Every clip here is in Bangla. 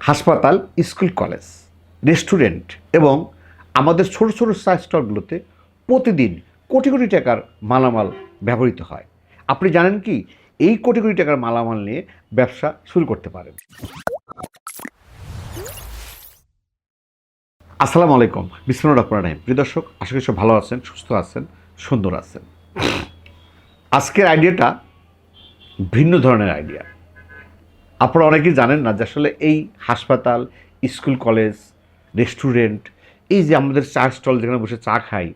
হাসপাতাল, স্কুল, কলেজ, রেস্টুরেন্ট এবং আমাদের ছোট ছোট চা স্টলগুলোতে প্রতিদিন কোটি কোটি টাকার মালামাল ব্যবহৃত হয়। আপনি জানেন কি? এই কোটি কোটি টাকার মালামাল নিয়ে ব্যবসা শুরু করতে পারেন। আসসালামু আলাইকুম। বিসমুল্লাহ রহমান রাহিম। প্রিয় দর্শক, আশা করি সব ভালো আছেন, সুস্থ আছেন, সুন্দর আছেন। আজকের আইডিয়াটা ভিন্ন ধরনের আইডিয়া আপনারা অনেকেই জানেন না যে আসলে এই হাসপাতাল, স্কুল, কলেজ, রেস্টুরেন্ট, এই যে আমাদের চা স্টল যেখানে বসে চা খাই,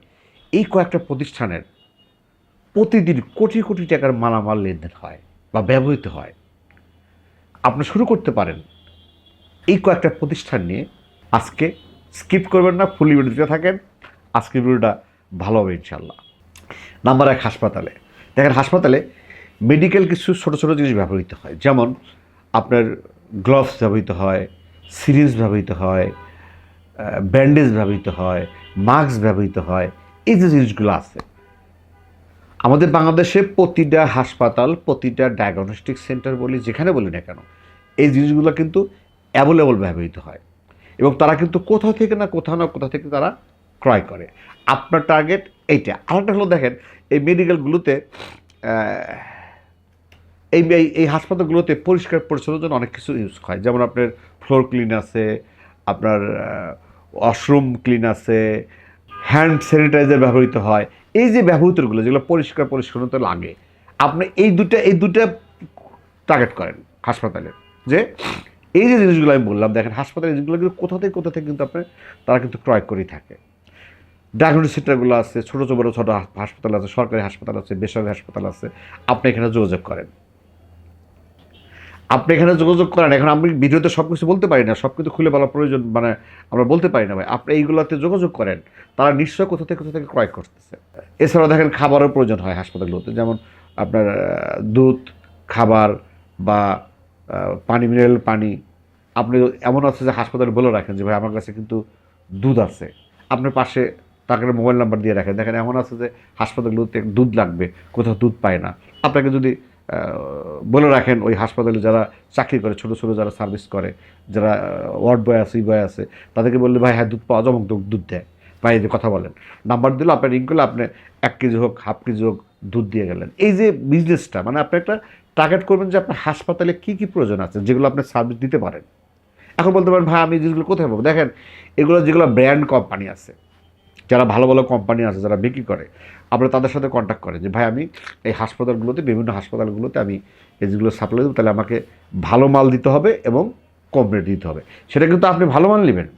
এই কয়েকটা প্রতিষ্ঠানের প্রতিদিন কোটি কোটি টাকার মালামাল লেনদেন হয় বা ব্যবহৃত হয়। আপনি শুরু করতে পারেন এই কয়েকটা প্রতিষ্ঠান নিয়ে। আজকে স্কিপ করবেন না, ফুলি ভিডিওতে থাকেন। আজকের ভিডিওটা ভালো হবে ইনশাল্লাহ নাম্বার এক, হাসপাতালে। দেখেন, হাসপাতালে মেডিকেল কিছু ছোটো ছোটো জিনিস ব্যবহৃত হয়। যেমন আপনার গ্লোভস ব্যবহৃত হয় সিরিঞ্জ ব্যবহৃত হয় ব্যান্ডেজ ব্যবহৃত হয় মাস্ক ব্যবহৃত হয়, এই যে জিনিসগুলো আছে। আমাদের বাংলাদেশে প্রতিটা হাসপাতাল, প্রতিটা ডায়াগনস্টিক সেন্টার বলি, যেখানে বলি না কেন, এই জিনিসগুলো কিন্তু অ্যাভেলেবল ব্যবহৃত হয়। এবং তারা কিন্তু কোথাও থেকে না কোথাও না কোথাও থেকে তারা ক্রয় করে। আপনার টার্গেট এইটা। আরেকটা হলো দেখেন, এই মেডিকেলগুলোতে এই এই- হাসপাতালগুলোতে পরিষ্কার পরিচ্ছন্নের জন্য অনেক কিছু ইউজ হয়। যেমন আপনার ফ্লোর ক্লিন আছে, আপনার ওয়াশরুম ক্লিন আছে হ্যান্ড স্যানিটাইজার ব্যবহৃত হয়। এই যে ব্যবহৃতগুলো, যেগুলো পরিষ্কার পরিচ্ছন্নতা লাগে, আপনি এই দুটা এই দুটা টার্গেট করেন হাসপাতালে। যে এই যে জিনিসগুলো আমি বললাম, দেখেন হাসপাতালে জিনিসগুলো কিন্তু কোথা থেকে কোথা থেকে কিন্তু আপনি তারা কিন্তু ক্রয় করেই থাকে। ডায়াগনোস্টিক সেন্টারগুলো আছে, ছোটো ছোটো, বড়ো, ছোটো হাসপাতাল আছে, সরকারি হাসপাতাল আছে, বেসরকারি হাসপাতাল আছে, আপনি এখানে যোগাযোগ করেন। আপনি এখানে যোগাযোগ করেন, এখন আমি ভিডিওতে সব কিছু বলতে পারি না সব কিছু খুলে বলার প্রয়োজন মানে আমরা বলতে পারি না ভাই। আপনি এইগুলোতে যোগাযোগ করেন, তারা নিশ্চয় কোথা থেকে কোথা থেকে ক্রয় করতেছে। এছাড়াও দেখেন খাবারও প্রয়োজন হয় হাসপাতালগুলোতে, যেমন আপনার দুধ, খাবার বা পানি মিনারেল পানি। আপনি এমন আছে যে হাসপাতালে বলে রাখেন যে, ভাই, আমার কাছে কিন্তু দুধ আছে। আপনার পাশে তাকে মোবাইল নাম্বার দিয়ে রাখেন। দেখেন এমন আছে যে হাসপাতালগুলোতে দুধ লাগবে, কোথাও দুধ পায় না। আপনাকে যদি বলে রাখেন ওই হাসপাতালে যারা চাকরি করে, ছোটো ছোটো যারা সার্ভিস করে, যারা ওয়ার্ড বয় আছে ই বয় আছে, তাদেরকে বললে, ভাই হ্যাঁ দুধ পাওয়া জমক দুধ দুধ দেয় ভাই যে কথা বলেন নাম্বার দিলে, আপনার রিং করলে, আপনি এক কেজি হোক হাফ কেজি হোক, দুধ দিয়ে গেলেন। এই যে বিজনেসটা মানে আপনি একটা টার্গেট করবেন যে আপনার হাসপাতালে কী কী প্রয়োজন আছে, যেগুলো আপনি সার্ভিস দিতে পারেন। এখন বলতে পারেন, ভাই, আমি জিনিসগুলো কোথায় পাবো? দেখেন, এগুলো যেগুলো ব্র্যান্ড কোম্পানি আছে যারা ভালো ভালো কোম্পানি আছে, যারা বিক্রি করে, আপনারা তাদের সাথে কন্ট্যাক্ট করেন যে, ভাই, আমি এই হাসপাতালগুলোতে, বিভিন্ন হাসপাতালগুলোতে আমি এই যেগুলো সাপ্লাই দেবো, তাহলে আমাকে ভালো মাল দিতে হবে এবং কম রেটে দিতে হবে। সেটা কিন্তু আপনি ভালো মাল নেবেন।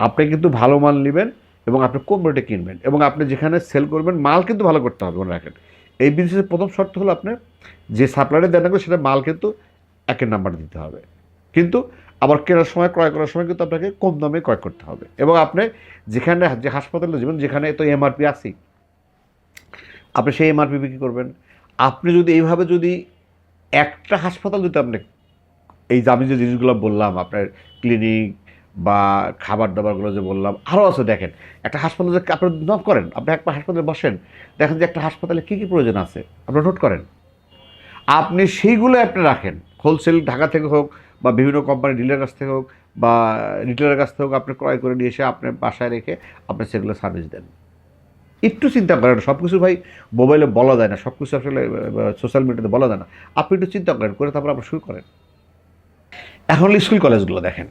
আপনি কিন্তু ভালো মাল নেবেন এবং আপনি কম রেটে কিনবেন এবং আপনি যেখানে সেল করবেন, মাল কিন্তু ভালো করতে হবে, মনে রাখেন। এই বিজনেসের প্রথম শর্ত হলো আপনার যে সাপ্লাইটা দেন সেটা মাল কিন্তু একের নাম্বার দিতে হবে। কিন্তু আবার কেনার সময়, ক্রয় করার সময় কিন্তু আপনাকে কম দামে ক্রয় করতে হবে। এবং আপনি যেখানে, যে হাসপাতালে যাবেন যেখানে তো এমআরপি আছে আপনি সেই এমআরপি বিক্রি করবেন। আপনি যদি এইভাবে যদি একটা হাসপাতাল যদি আপনি, এই আমি যে জিনিসগুলো বললাম, আপনার ক্লিনিক বা খাবার দাবারগুলো যে বললাম আরও আছে দেখেন। একটা হাসপাতালে আপনি নোট করেন, আপনি একটা হাসপাতালে বসেন, দেখেন যে একটা হাসপাতালে কী কী প্রয়োজন আছে, আপনি নোট করেন। আপনি সেইগুলো আপনি রাখেন হোলসেল ঢাকা থেকে হোক বা বিভিন্ন কোম্পানি ডিলার কাছ থেকে হোক বা রিটেলারের কাছ থেকে হোক আপনি ক্রয় করে নিয়ে এসে আপনি বাসায় রেখে আপনি সেগুলো সার্ভিস দেন। একটু চিন্তা করেন সব কিছু ভাই মোবাইলে বলা যায় না সব কিছু আসলে সোশ্যাল মিডিয়াতে বলা যায় না। আপনি একটু চিন্তা করেন, করে তারপর আপনি শুরু করেন। এখন স্কুল কলেজগুলো দেখেন।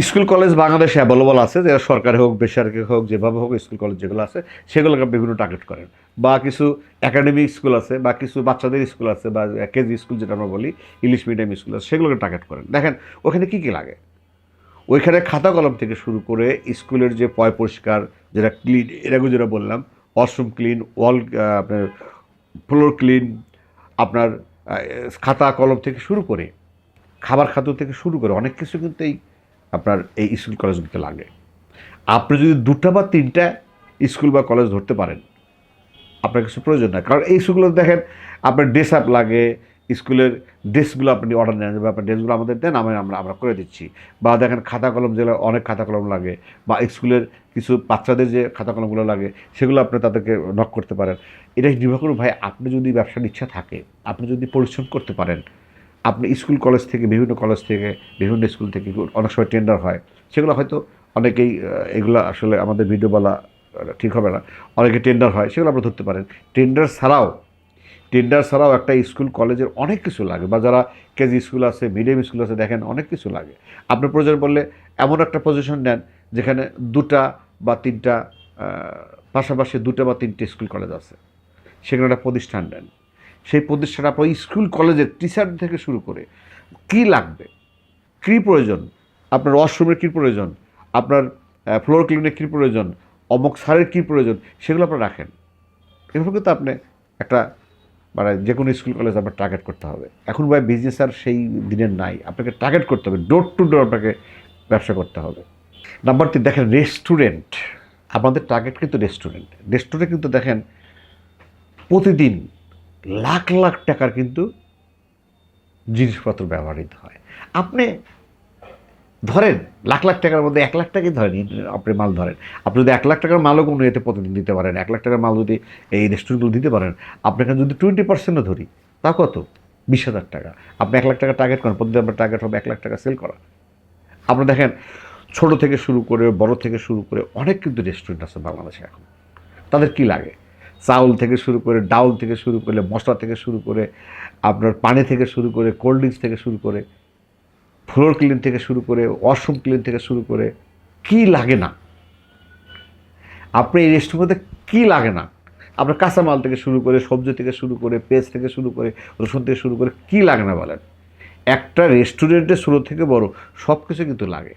স্কুল, কলেজ বাংলাদেশে অ্যাভেলেবল আছে, যে সরকারি হোক, বেসরকারি হোক, যেভাবে হোক, স্কুল, কলেজ যেগুলো আছে, সেগুলোকে বিভিন্ন টার্গেট করেন। বা কিছু একাডেমিক স্কুল আছে, বা কিছু বাচ্চাদের স্কুল আছে, বা কেজি স্কুল যেটা আমরা বলি ইংলিশ মিডিয়াম স্কুল আছে, সেগুলোকে টার্গেট করেন। দেখেন, ওখানে কী কী লাগে? ওইখানে খাতা কলম থেকে শুরু করে স্কুলের যে পয় পরিষ্কার, যেটা ক্লিন এরকম যেটা বললাম ওয়াশরুম ক্লিন ওয়াল আপনার ফ্লোর ক্লিন আপনার খাতা কলম থেকে শুরু করে, খাবার খাদ্য থেকে শুরু করে, অনেক কিছু কিন্তু এই আপনার এই স্কুল কলেজগুলোতে লাগে। আপনি যদি দুটা বা তিনটা স্কুল বা কলেজ ধরতে পারেন, আপনার কিছু প্রয়োজন নাই। কারণ এই স্কুলগুলো দেখেন, আপনার ড্রেস আপ লাগে, স্কুলের ড্রেসগুলো আপনি অর্ডার নেন, বা আপনার ড্রেসগুলো আমাদের দেন, আমি আমরা আমরা করে দিচ্ছি। বা দেখেন খাতা কলম যেগুলো অনেক খাতা কলম লাগে, বা স্কুলের কিছু বাচ্চাদের যে খাতা কলমগুলো লাগে, সেগুলো আপনি তাদেরকে নক করতে পারেন। এটা নির্ভর করুন, ভাই, আপনি যদি ব্যবসার ইচ্ছা থাকে, আপনি যদি পরিশ্রম করতে পারেন আপনি স্কুল, কলেজ থেকে, বিভিন্ন কলেজ থেকে, বিভিন্ন স্কুল থেকে অনেক সময় টেন্ডার হয়। সেগুলো হয়তো অনেকেই এগুলো আসলে আমাদের ভিডিও বলা ঠিক হবে না। অনেকে টেন্ডার হয়, সেগুলো আপনারা ধরতে পারেন। টেন্ডার ছাড়াও টেন্ডার ছাড়াও একটা স্কুল, কলেজের অনেক কিছু লাগে বা যারা কেজি স্কুল আছে মিডিয়াম স্কুল আছে, দেখেন অনেক কিছু লাগে। আপনি প্রয়োজন বললে এমন একটা পজিশন নেন যেখানে দুটা বা তিনটা পাশাপাশি দুটো বা তিনটে স্কুল, কলেজ আছে। সেখানে একটা প্রতিষ্ঠান নেন। সেই প্রতিষ্ঠান আপনার স্কুল, কলেজের টিচার থেকে শুরু করে কি লাগবে? কী প্রয়োজন? আপনার ওয়াশরুমের কী প্রয়োজন? আপনার ফ্লোর ক্লিনের কী প্রয়োজন? অমুক সারের কী প্রয়োজন? সেগুলো আপনার রাখেন। এভাবে কিন্তু আপনি একটা মানে যে কোনো স্কুল, কলেজ আপনার টার্গেট করতে হবে। এখন ভাই বিজনেস আর সেই দিনের নাই। আপনাকে টার্গেট করতে হবে। ডোর টু ডোর আপনাকে ব্যবসা করতে হবে। নাম্বার তিন দেখেন রেস্টুরেন্ট আমাদের টার্গেট কিন্তু রেস্টুরেন্ট রেস্টুরেন্ট কিন্তু দেখেন প্রতিদিন লাখ লাখ টাকার কিন্তু জিনিসপত্র ব্যবহৃত হয়। আপনি ধরেন, লাখ লাখ টাকার মধ্যে এক লাখ টাকাই ধরেন, আপনি মাল ধরেন। আপনি যদি এক লাখ টাকার মালও কোনো এতে প্রতিদিন দিতে পারেন, এক লাখ টাকার মাল যদি এই রেস্টুরেন্টগুলো দিতে পারেন, আপনাকে যদি টোয়েন্টি পার্সেন্টও ধরি, তা কত? বিশ হাজার টাকা। আপনি এক লাখ টাকা টার্গেট করেন, প্রতিদিন আপনার টার্গেট হবে এক লাখ টাকা সেল করা। আপনি দেখেন, ছোট থেকে শুরু করে, বড় থেকে শুরু করে অনেক কিন্তু রেস্টুরেন্ট আছে বাংলাদেশে এখন। তাদের কি লাগে? চাউল থেকে শুরু করে ডাউল থেকে শুরু করে মশলা থেকে শুরু করে আপনার পানি থেকে শুরু করে কোল্ড ড্রিঙ্কস থেকে শুরু করে ফ্লোর ক্লিন থেকে শুরু করে ওয়াশরুম ক্লিন থেকে শুরু করে কি লাগে না আপনি এই রেস্টুরেন্টে কি লাগে না আপনার কাঁচামাল থেকে শুরু করে সবজি থেকে শুরু করে পেঁয়াজ থেকে শুরু করে রসুন থেকে শুরু করে কি লাগে না বলেন একটা রেস্টুরেন্টের শুরু থেকে বড় সব কিছু কিন্তু লাগে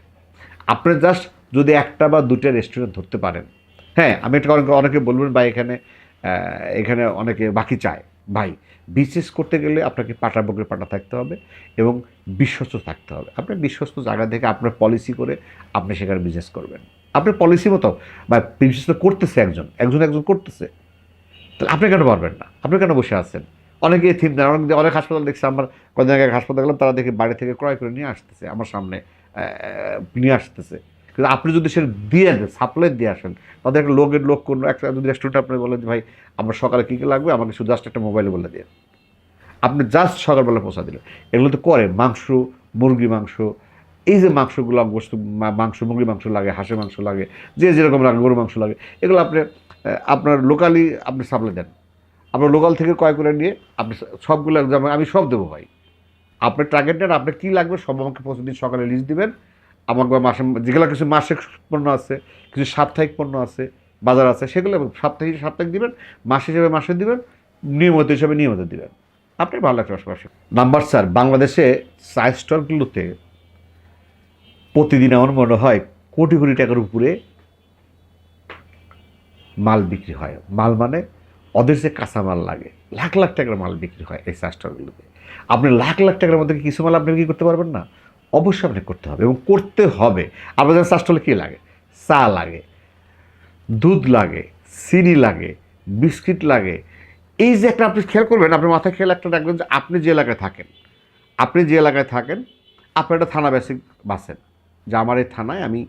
আপনি জাস্ট যদি একটা বা দুটা রেস্টুরেন্ট ধরতে পারেন হ্যাঁ আমি একটা অনেকে বলবেন বা এখানে এখানে অনেকে বাকি চায়। ভাই বিজনেস করতে গেলে আপনাকে পাটা বকরে পাটা থাকতে হবে এবং বিশ্বস্ত থাকতে হবে। আপনার বিশ্বস্ত জায়গা থেকে আপনার পলিসি করে আপনি সেখানে বিজনেস করবেন। আপনার পলিসি মতো বা বিজনেস তো করতেছে একজন একজন একজন করতেছে। তাহলে আপনি কেন পারবেন না? আপনি কেন বসে আছেন? অনেকে থিম দেন অনেক অনেক হাসপাতাল দেখছে, আমার কয়েক জায়গায় হাসপাতাল গেলাম, তারা দেখে বাড়ি থেকে ক্রয় করে নিয়ে আসতেছে, আমার সামনে নিয়ে আসতেছে। কিন্তু আপনি যদি সে দিয়ে দেন সাপ্লাই দিয়ে আসেন, তাদের একটা লোকের লোক কোনো একটা যদি রেস্টুরেন্ট আপনি বলেন যে, ভাই, আমার সকালে কী কী লাগবে? আমাকে শুধু জাস্ট একটা মোবাইলে বলে দিয়ে। আপনি জাস্ট সকালবেলা পৌঁছা দিলেন। এগুলো তো করে, মাংস মুরগি মাংস, এই যে মাংসগুলো বস্তু মাংস মুরগি মাংস লাগে, হাঁসের মাংস লাগে, যে যেরকম লাগে গরু মাংস লাগে, এগুলো আপনি আপনার লোকালি আপনি সাপ্লাই দেন। আপনার লোকাল থেকে ক্রয় করে নিয়ে আপনি সবগুলো আমি সব দেবো ভাই। আপনার টার্গেট নেন আপনার কী লাগবে সব আমাকে প্রতিদিন সকালে লিস্ট দিবেন। আমাকে বা মাসে, যেগুলো কিছু মাসিক পণ্য আছে, কিছু সাপ্তাহিক পণ্য আছে, বাজার আছে, সেগুলো সাপ্তাহিক সাপ্তাহিক দিবেন মাস হিসেবে মাসে দিবেন, নিয়মিত হিসেবে নিয়মিত দিবেন। আপনি ভালো একটা পাশাপাশি নাম্বার স্যার বাংলাদেশে চা স্টলগুলোতে প্রতিদিন আমার মনে হয় কোটি কোটি টাকার উপরে মাল বিক্রি হয়। মাল মানে ওদের যে কাঁচা মাল লাগে, লাখ লাখ টাকার মাল বিক্রি হয় এই চা স্টলগুলোতে। আপনি লাখ লাখ টাকার মধ্যে কিছু মাল আপনি কি করতে পারবেন না? অবশ্যই আপনি করতে হবে এবং করতে হবে। আপনাদের চা স্টলে কী লাগে? চা লাগে, দুধ লাগে, চিনি লাগে, বিস্কিট লাগে। এই যে একটা আপনি খেয়াল করবেন আপনি মাথায় খেয়াল একটা রাখবেন যে আপনি যে এলাকায় থাকেন, আপনি যে এলাকায় থাকেন, আপনি একটা থানা বেসিক বাসেন, যে আমার এই থানায় আমি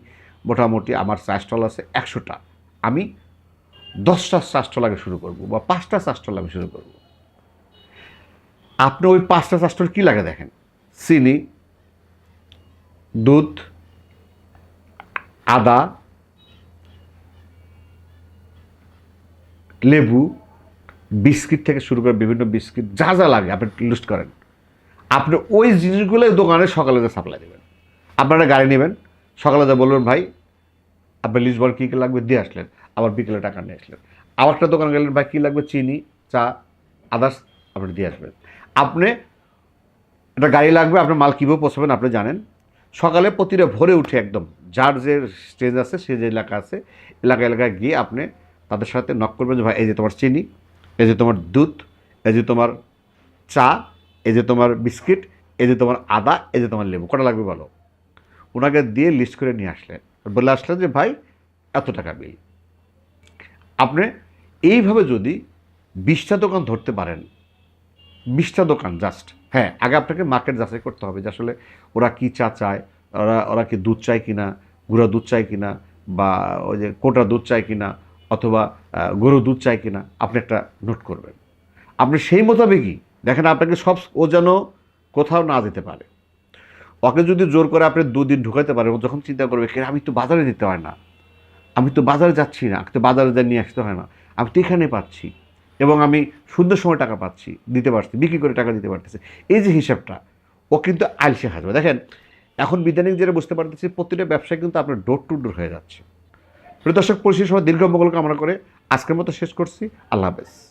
মোটামুটি আমার চা স্টল আছে একশোটা। আমি দশটা চা আগে শুরু করব বা পাঁচটা চা আমি শুরু করব। আপনি ওই পাঁচটা চা কী লাগে দেখেন? চিনি দুধ, আদা, লেবু, বিস্কিট থেকে শুরু করে বিভিন্ন বিস্কিট, যা যা লাগে আপনি লিস্ট করেন। আপনি ওই জিনিসগুলো দোকানে সকালে যা সাপ্লাই দেবেন। আপনারা গাড়ি নেবেন, সকালে যা বলবেন, ভাই আপনি লিস্ট বল কী কী লাগবে? দিয়ে আসলেন। আবার বিকেলে টাকা নিয়ে আসলেন। আবার একটা দোকানে গেলেন, ভাই, কী লাগবে? চিনি, চা আদার্স আপনি দিয়ে আসবেন। আপনি একটা গাড়ি লাগবে, আপনার মাল কীভাবে পৌঁছাবেন আপনি জানেন। সকালে প্রতিটা ভোরে উঠে একদম, যার যে স্টেজ আছে, সে যে এলাকা আছে, এলাকা এলাকায় গিয়ে আপনি তাদের সাথে নক করবেন যে, ভাই, এই যে তোমার চিনি, এই যে তোমার দুধ, এই যে তোমার চা, এই যে তোমার বিস্কিট, এই যে তোমার আদা, এই যে তোমার লেবু, কটা লাগবে বলো? ওনাকে দিয়ে লিস্ট করে নিয়ে আসলেন। বলে আসলেন যে, ভাই, এত টাকা বিল আপনি এইভাবে যদি বিশটা দোকান ধরতে পারেন বিশটা দোকান জাস্ট হ্যাঁ আগে আপনাকে মার্কেট যাচাই করতে হবে যে আসলে ওরা কি চা চায় ওরা ওরা কি দুধ চায় কিনা গুঁড়া দুধ চায় কিনা বা ওই যে কোটা দুধ চায় কিনা অথবা আহ, গরু দুধ চায় কিনা আপনি একটা নোট করবেন। আপনি সেই মোতাবেকই দেখেন আপনাকে সব ও যেন কোথাও না যেতে পারে। ওকে যদি জোর করে আপনি দুদিন ঢুকাতে পারেন ও যখন চিন্তা করবে "কে, আমি তো বাজারে যেতে হয় না। আমি তো বাজারে যাচ্ছি না আমাকে তো বাজারে যা নিয়ে আসতে হয় না। আমি তো এখানে পাচ্ছি। এবং আমি সুন্দর সময় টাকা পাচ্ছি, দিতে পারছি, বিক্রি করে টাকা দিতে পারতেছি। এই যে হিসাবটা, ও কিন্তু আলসে হাসবে দেখেন, এখন বিদ্যানিক যেটা বুঝতে পারতেছি, প্রতিটা ব্যবসায় কিন্তু আপনার ডোর টু ডোর হয়ে যাচ্ছে। প্রদর্শক পরিশেষ সময় দীর্ঘ মঙ্গল কামনা করে আজকের মতো শেষ করছি। আল্লাহ হাফেজ।